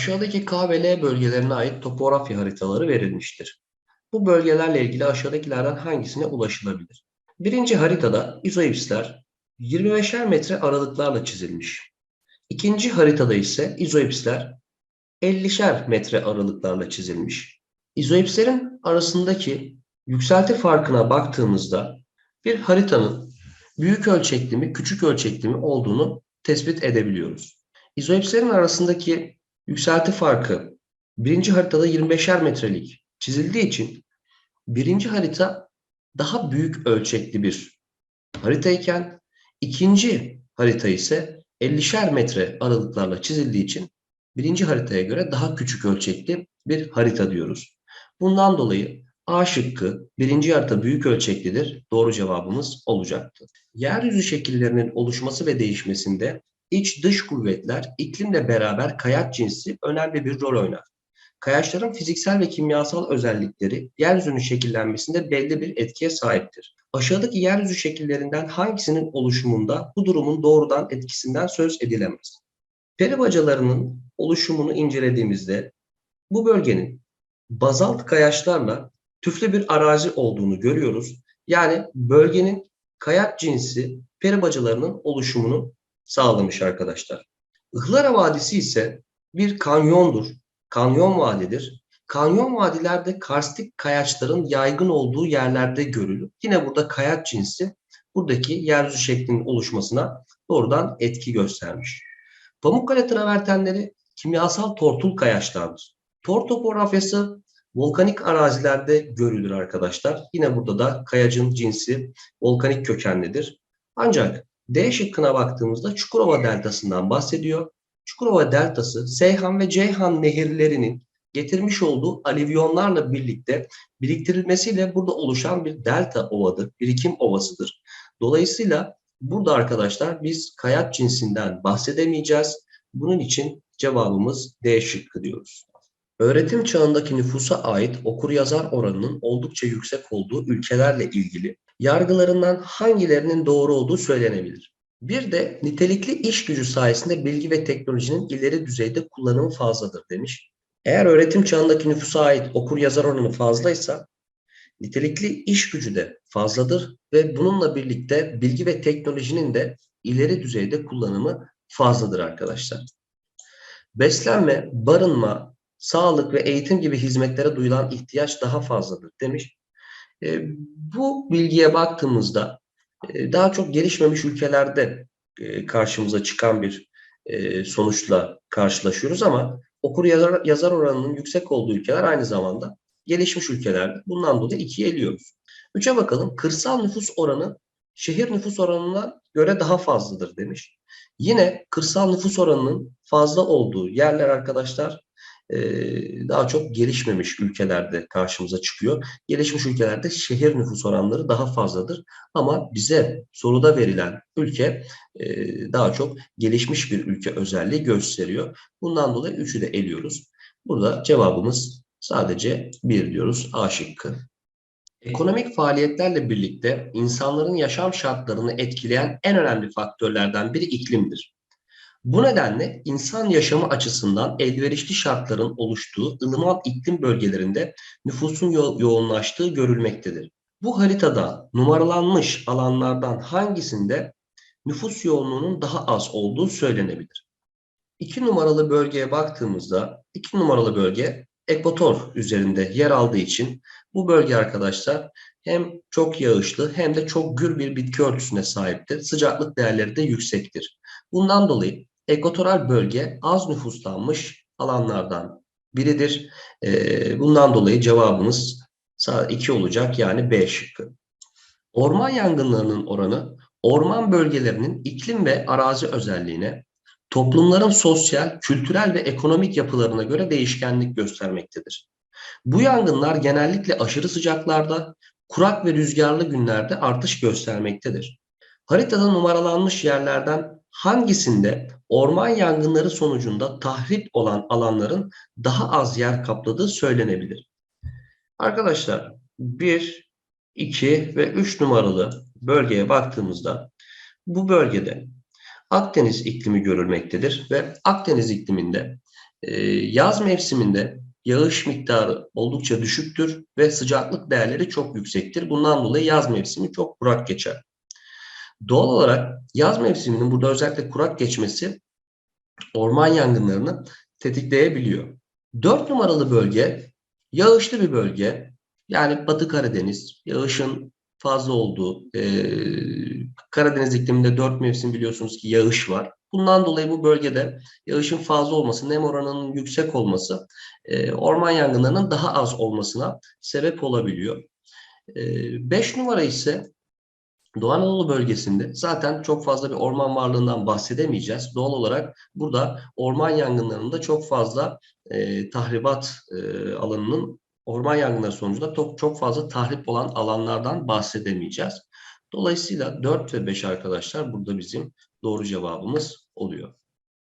Aşağıdaki K ve L bölgelerine ait topografya haritaları verilmiştir. Bu bölgelerle ilgili aşağıdakilerden hangisine ulaşılabilir? Birinci haritada izoipsler 25'er metre aralıklarla çizilmiş. İkinci haritada ise izoipsler 50'şer metre aralıklarla çizilmiş. İzoipslerin arasındaki yükselti farkına baktığımızda bir haritanın büyük ölçekli mi, küçük ölçekli mi olduğunu tespit edebiliyoruz. İzoipslerin arasındaki yükselti farkı birinci haritada 25'er metrelik çizildiği için birinci harita daha büyük ölçekli bir haritayken ikinci harita ise 50'şer metre aralıklarla çizildiği için birinci haritaya göre daha küçük ölçekli bir harita diyoruz. Bundan dolayı A şıkkı birinci harita büyük ölçeklidir. Doğru cevabımız olacaktı. Yeryüzü şekillerinin oluşması ve değişmesinde iç dış kuvvetler iklimle beraber kayaç cinsi önemli bir rol oynar. Kayaçların fiziksel ve kimyasal özellikleri yeryüzünün şekillenmesinde belli bir etkiye sahiptir. Aşağıdaki yeryüzü şekillerinden hangisinin oluşumunda bu durumun doğrudan etkisinden söz edilemez? Peri bacalarının oluşumunu incelediğimizde bu bölgenin bazalt kayaçlarla tüflü bir arazi olduğunu görüyoruz. Yani bölgenin kayaç cinsi peri bacalarının oluşumunu sağlamış arkadaşlar. Ihlara Vadisi ise bir kanyondur. Kanyon vadidir. Kanyon vadilerde karstik kayaçların yaygın olduğu yerlerde görülür. Yine burada kayaç cinsi buradaki yeryüzü şeklinin oluşmasına doğrudan etki göstermiş. Pamukkale travertenleri kimyasal tortul kayaçlardır. Tor topografyası volkanik arazilerde görülür arkadaşlar. Yine burada da kayacın cinsi volkanik kökenlidir. Ancak D şıkkına baktığımızda Çukurova Deltası'ndan bahsediyor. Çukurova Deltası, Seyhan ve Ceyhan nehirlerinin getirmiş olduğu alüvyonlarla birlikte biriktirilmesiyle burada oluşan bir delta ovadır, birikim ovasıdır. Dolayısıyla burada arkadaşlar biz kayaç cinsinden bahsedemeyeceğiz. Bunun için cevabımız D şıkkı diyoruz. Öğretim çağındaki nüfusa ait okur yazar oranının oldukça yüksek olduğu ülkelerle ilgili yargılarından hangilerinin doğru olduğu söylenebilir. Bir de nitelikli iş gücü sayesinde bilgi ve teknolojinin ileri düzeyde kullanımı fazladır demiş. Eğer öğretim çağındaki nüfusa ait okur yazar oranı fazlaysa nitelikli iş gücü de fazladır ve bununla birlikte bilgi ve teknolojinin de ileri düzeyde kullanımı fazladır arkadaşlar. Beslenme, barınma, sağlık ve eğitim gibi hizmetlere duyulan ihtiyaç daha fazladır demiş. E, bu bilgiye baktığımızda e, daha çok gelişmemiş ülkelerde e, karşımıza çıkan bir e, sonuçla karşılaşıyoruz ama okur yazar, yazar oranının yüksek olduğu ülkeler aynı zamanda gelişmiş ülkelerde. Bundan dolayı ikiye eliyoruz. Üçe bakalım. Kırsal nüfus oranı şehir nüfus oranına göre daha fazladır demiş. Yine kırsal nüfus oranının fazla olduğu yerler arkadaşlar daha çok gelişmemiş ülkelerde karşımıza çıkıyor. Gelişmiş ülkelerde şehir nüfus oranları daha fazladır. Ama bize soruda verilen ülke daha çok gelişmiş bir ülke özelliği gösteriyor. Bundan dolayı üçü de eliyoruz. Burada cevabımız sadece bir diyoruz A şıkkı. Ekonomik faaliyetlerle birlikte insanların yaşam şartlarını etkileyen en önemli faktörlerden biri iklimdir. Bu nedenle insan yaşamı açısından elverişli şartların oluştuğu ılıman iklim bölgelerinde nüfusun yo yoğunlaştığı görülmektedir. Bu haritada numaralanmış alanlardan hangisinde nüfus yoğunluğunun daha az olduğu söylenebilir. İki numaralı bölgeye baktığımızda iki numaralı bölge ekvator üzerinde yer aldığı için bu bölge arkadaşlar hem çok yağışlı hem de çok gür bir bitki örtüsüne sahiptir. Sıcaklık değerleri de yüksektir. Bundan dolayı ekvatoral bölge az nüfuslanmış alanlardan biridir. Bundan dolayı cevabımız 2 olacak yani B şıkkı. Orman yangınlarının oranı orman bölgelerinin iklim ve arazi özelliğine, toplumların sosyal, kültürel ve ekonomik yapılarına göre değişkenlik göstermektedir. Bu yangınlar genellikle aşırı sıcaklarda, kurak ve rüzgarlı günlerde artış göstermektedir. Haritada numaralanmış yerlerden hangisinde orman yangınları sonucunda tahrip olan alanların daha az yer kapladığı söylenebilir. Arkadaşlar 1, 2 ve 3 numaralı bölgeye baktığımızda bu bölgede Akdeniz iklimi görülmektedir ve Akdeniz ikliminde Ee, yaz mevsiminde yağış miktarı oldukça düşüktür ve sıcaklık değerleri çok yüksektir. Bundan dolayı yaz mevsimi çok kurak geçer. Doğal olarak yaz mevsiminin burada özellikle kurak geçmesi orman yangınlarını tetikleyebiliyor. 4 numaralı bölge yağışlı bir bölge. Yani Batı Karadeniz, yağışın fazla olduğu, e, Karadeniz ikliminde 4 mevsim biliyorsunuz ki yağış var. Bundan dolayı bu bölgede yağışın fazla olması, nem oranının yüksek olması e, orman yangınlarının daha az olmasına sebep olabiliyor. 5 e, numara ise Doğu Anadolu bölgesinde zaten çok fazla bir orman varlığından bahsedemeyeceğiz. Doğal olarak burada orman yangınlarında çok fazla e, tahribat e, alanının orman yangınları sonucunda çok, çok fazla tahrip olan alanlardan bahsedemeyeceğiz. Dolayısıyla 4 ve 5 arkadaşlar burada bizim doğru cevabımız oluyor.